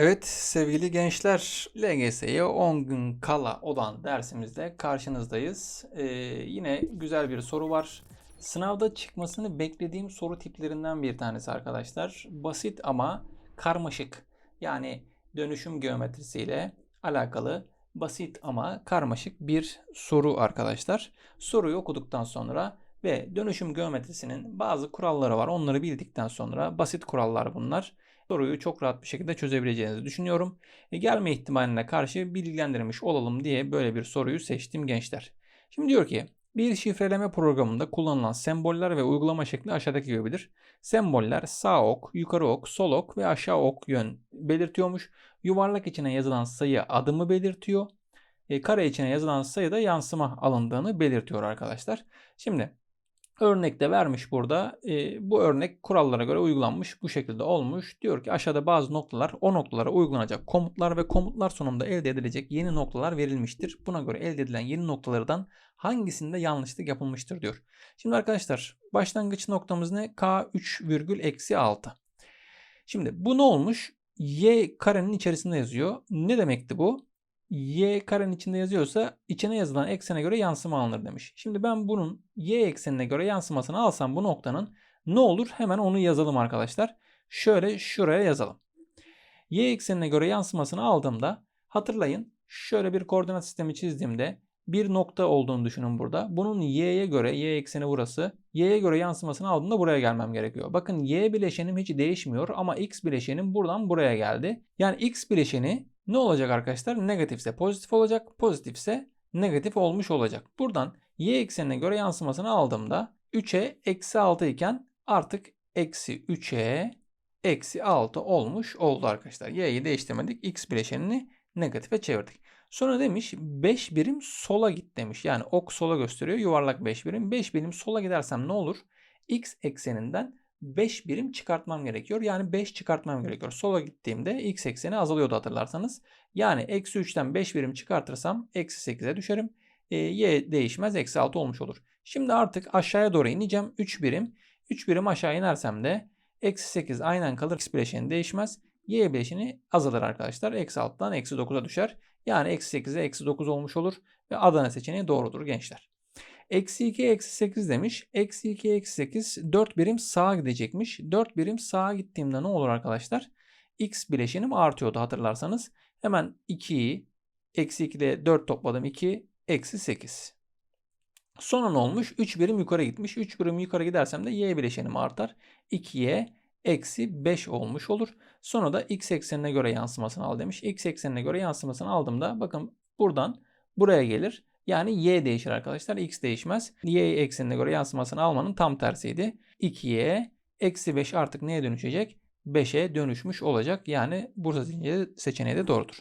Evet sevgili gençler LGS'ye 10 gün kala olan dersimizde karşınızdayız. Ee, yine güzel bir soru var. Sınavda çıkmasını beklediğim soru tiplerinden bir tanesi arkadaşlar. Basit ama karmaşık. Yani dönüşüm geometrisiyle alakalı basit ama karmaşık bir soru arkadaşlar. Soruyu okuduktan sonra ve dönüşüm geometrisinin bazı kuralları var. Onları bildikten sonra basit kurallar bunlar soruyu çok rahat bir şekilde çözebileceğinizi düşünüyorum. E, gelme ihtimaline karşı bilgilendirmiş olalım diye böyle bir soruyu seçtim gençler. Şimdi diyor ki bir şifreleme programında kullanılan semboller ve uygulama şekli aşağıdaki gibidir. Semboller sağ ok, yukarı ok, sol ok ve aşağı ok yön belirtiyormuş. Yuvarlak içine yazılan sayı adımı belirtiyor. E, kare içine yazılan sayıda yansıma alındığını belirtiyor arkadaşlar. Şimdi Örnekte vermiş burada. E, bu örnek kurallara göre uygulanmış. Bu şekilde olmuş. Diyor ki aşağıda bazı noktalar o noktalara uygulanacak komutlar ve komutlar sonunda elde edilecek yeni noktalar verilmiştir. Buna göre elde edilen yeni noktalardan hangisinde yanlışlık yapılmıştır diyor. Şimdi arkadaşlar başlangıç noktamız ne? K3 virgül eksi 6. Şimdi bu ne olmuş? Y karenin içerisinde yazıyor. Ne demekti bu? Y karenin içinde yazıyorsa içine yazılan eksene göre yansıma alınır demiş. Şimdi ben bunun y eksenine göre yansımasını alsam bu noktanın ne olur? Hemen onu yazalım arkadaşlar. Şöyle şuraya yazalım. Y eksenine göre yansımasını aldığımda hatırlayın şöyle bir koordinat sistemi çizdiğimde bir nokta olduğunu düşünün burada. Bunun y'ye göre, y ekseni burası. Y'ye göre yansımasını aldığımda buraya gelmem gerekiyor. Bakın y bileşenim hiç değişmiyor ama x bileşenim buradan buraya geldi. Yani x bileşeni ne olacak arkadaşlar? Negatifse pozitif olacak, pozitifse negatif olmuş olacak. Buradan y eksenine göre yansımasını aldığımda 3'e eksi 6 iken artık eksi 3'e eksi 6 olmuş oldu arkadaşlar. Y'yi değiştirmedik. X bileşenini negatife çevirdik. Sonra demiş 5 birim sola git demiş. Yani ok sola gösteriyor. Yuvarlak 5 birim. 5 birim sola gidersem ne olur? X ekseninden 5 birim çıkartmam gerekiyor. Yani 5 çıkartmam gerekiyor. Sola gittiğimde x ekseni azalıyordu hatırlarsanız. Yani eksi 3'ten 5 birim çıkartırsam eksi 8'e düşerim. E, y değişmez eksi 6 olmuş olur. Şimdi artık aşağıya doğru ineceğim. 3 birim. 3 birim aşağı inersem de eksi 8 aynen kalır. X bileşeni değişmez. Y bileşeni azalır arkadaşlar. Eksi 6'dan eksi 9'a düşer. Yani eksi 8'e eksi 9 olmuş olur. Ve Adana seçeneği doğrudur gençler. Eksi 2 eksi 8 demiş. Eksi 2 eksi 8 4 birim sağa gidecekmiş. 4 birim sağa gittiğimde ne olur arkadaşlar? X bileşenim artıyordu hatırlarsanız. Hemen 2'yi eksi 2'de 4 topladım 2 eksi 8. Sonra ne olmuş? 3 birim yukarı gitmiş. 3 birim yukarı gidersem de y bileşenim artar. 2'ye eksi 5 olmuş olur. Sonra da x eksenine göre yansımasını al demiş. x eksenine göre yansımasını aldığımda bakın buradan buraya gelir. Yani y değişir arkadaşlar. X değişmez. Y eksenine göre yansımasını almanın tam tersiydi. 2y eksi 5 artık neye dönüşecek? 5'e dönüşmüş olacak. Yani Bursa zinciri seçeneği de doğrudur.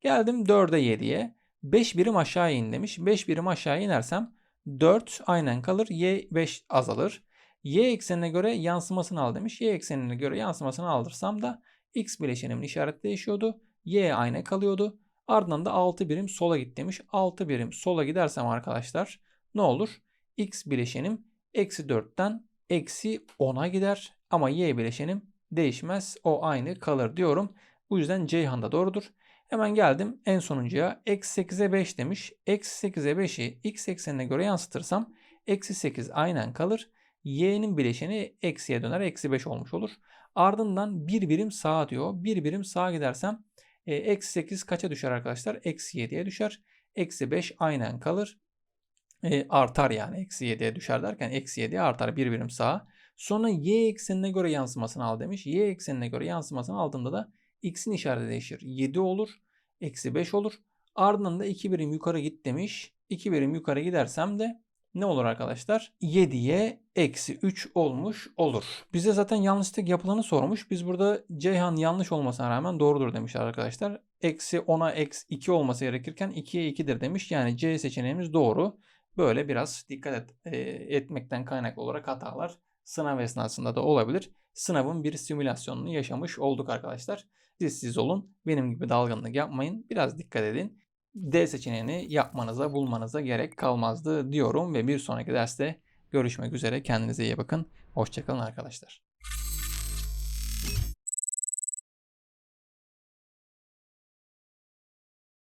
Geldim 4'e 7'ye. 5 birim aşağı in demiş. 5 birim aşağı inersem 4 aynen kalır. Y 5 azalır. Y eksenine göre yansımasını al demiş. Y eksenine göre yansımasını aldırsam da X bileşenimin işareti değişiyordu. Y aynı kalıyordu. Ardından da 6 birim sola git demiş. 6 birim sola gidersem arkadaşlar ne olur? X bileşenim eksi 4'ten eksi 10'a gider. Ama Y bileşenim değişmez. O aynı kalır diyorum. Bu yüzden Ceyhan da doğrudur. Hemen geldim en sonuncuya. Eksi 8'e 5 demiş. Eksi 8'e 5'i x eksenine göre yansıtırsam eksi 8 aynen kalır. Y'nin bileşeni eksiye döner. Eksi 5 olmuş olur. Ardından bir birim sağa diyor. Bir birim sağa gidersem eksi 8 kaça düşer arkadaşlar? Eksi 7'ye düşer. Eksi 5 aynen kalır. E, artar yani. Eksi 7'ye düşer derken eksi 7'ye artar bir birim sağa. Sonra y eksenine göre yansımasını al demiş. Y eksenine göre yansımasını aldığımda da x'in işareti değişir. 7 olur. Eksi 5 olur. Ardından da 2 birim yukarı git demiş. 2 birim yukarı gidersem de ne olur arkadaşlar? 7'ye eksi 3 olmuş olur. Bize zaten yanlışlık yapılanı sormuş. Biz burada Ceyhan yanlış olmasına rağmen doğrudur demişler arkadaşlar. Eksi 10'a eksi 2 olması gerekirken 2'ye 2'dir demiş. Yani C seçeneğimiz doğru. Böyle biraz dikkat et, e, etmekten kaynaklı olarak hatalar sınav esnasında da olabilir. Sınavın bir simülasyonunu yaşamış olduk arkadaşlar. Siz siz olun. Benim gibi dalgınlık yapmayın. Biraz dikkat edin. D seçeneğini yapmanıza, bulmanıza gerek kalmazdı diyorum ve bir sonraki derste görüşmek üzere. Kendinize iyi bakın. Hoşçakalın arkadaşlar.